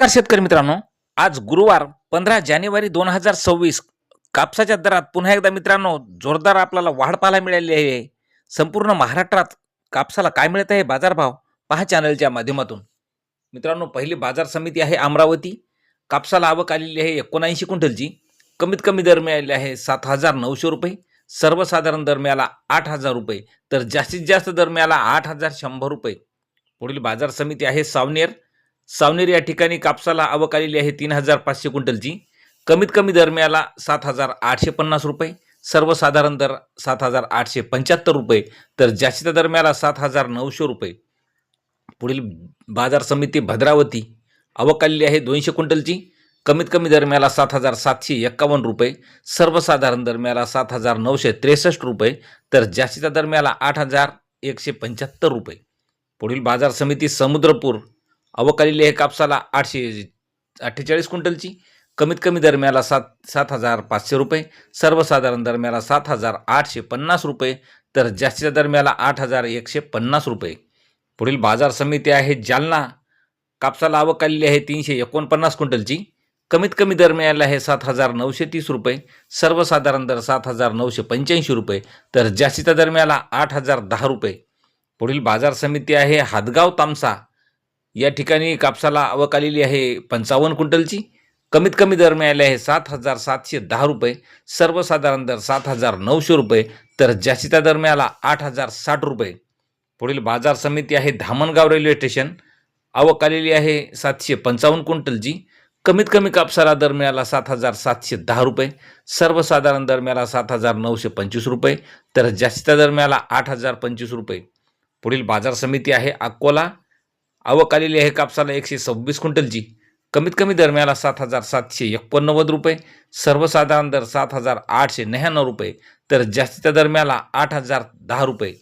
नमस्कार शेतकरी मित्रांनो आज गुरुवार पंधरा जानेवारी दोन हजार सव्वीस. कापसाच्या दरात पुन्हा एकदा मित्रांनो जोरदार आपल्याला वाढ पाहायला मिळाली आहे. संपूर्ण महाराष्ट्रात कापसाला काय मिळत आहे बाजारभाव? पहा चॅनलच्या माध्यमातून. मित्रांनो पहिली बाजार समिती आहे अमरावती. कापसाला आवक आलेली आहे एकोणऐंशी क्विंटलची. कमीत कमी दर मिळाले आहे सात हजार नऊशे रुपये. सर्वसाधारण दर मिळाला आठ हजार रुपये. तर जास्तीत जास्त दर मिळाला आठ हजार शंभर रुपये. पुढील बाजार समिती आहे सावनेर. सावनेर या ठिकाणी कापसाला आवक आलेली आहे तीन हजार पाचशे क्विंटलची. कमीत कमी दर मिळाला सात हजार आठशे पन्नास रुपये सर्वसाधारण दर सात हजार आठशे पंच्याहत्तर रुपये तर जास्तीच्या दर मिळाला सात हजार नऊशे रुपये. पुढील बाजार समिती भद्रावती आवक आलेली आहे दोनशे क्विंटलची. कमीत कमी दर मिळाला सात हजार सातशे एक्कावन्न रुपये सर्वसाधारण दर मिळाला सात हजार नऊशे त्रेसष्ट रुपये तर जास्तीचा दर मिळाला आठ हजार एकशे पंच्याहत्तर रुपये. पुढील बाजार समिती समुद्रपूर अवकाळी लेह कापसाला आठशे अठ्ठेचाळीस क्विंटलची. कमीत कमी दरम्याला सात सात हजार पाचशे रुपये. सर्वसाधारण दरम्याला सात हजार आठशे पन्नास रुपये. तर जास्तीच्या दरम्याला आठ हजार एकशे पन्नास रुपये. पुढील बाजार समिती आहे जालना. कापसाला आवक आहे तीनशे एकोणपन्नास क्विंटलची. कमीत कमी दर मिळाला आहे सात हजार नऊशे तीस रुपये. सर्वसाधारण दर सात हजार नऊशे पंच्याऐंशी रुपये. तर जास्तीचा दर मिळाला आठ हजार दहा रुपये. पुढील बाजार समिती आहे हादगाव तामसा. या ठिकाणी कापसाला आवक आलेली आहे पंचावन्न क्विंटलची. कमीत कमी दर मिळाले आहे सात हजार सातशे दहा रुपये. सर्वसाधारण दर सात हजार नऊशे रुपये. तर जास्तीचा दर मिळाला आठ हजार साठ रुपये. पुढील बाजार समिती आहे धामणगाव रेल्वे स्टेशन. आवक आलेली आहे सातशे पंचावन्न क्विंटलची. कमीत कमी कापसाला दर मिळाला सात हजार सातशे दहा रुपये. सर्वसाधारण दर मिळाला सात हजार नऊशे पंचवीस रुपये. तर जास्तीचा दर मिळाला आठ हजार पंचवीस रुपये. पुढील बाजार समिती आहे अकोला. आवक आलेली आहे कापसाला एकशे सव्वीस क्विंटलची कमीत कमी दरम्याला सात हजार सातशे एकोणनव्वद रुपये सर्वसाधारण दर सात हजार आठशे नव्याण्णव रुपये तर जास्तीच्या दरम्याला आठ हजार दहा रुपये.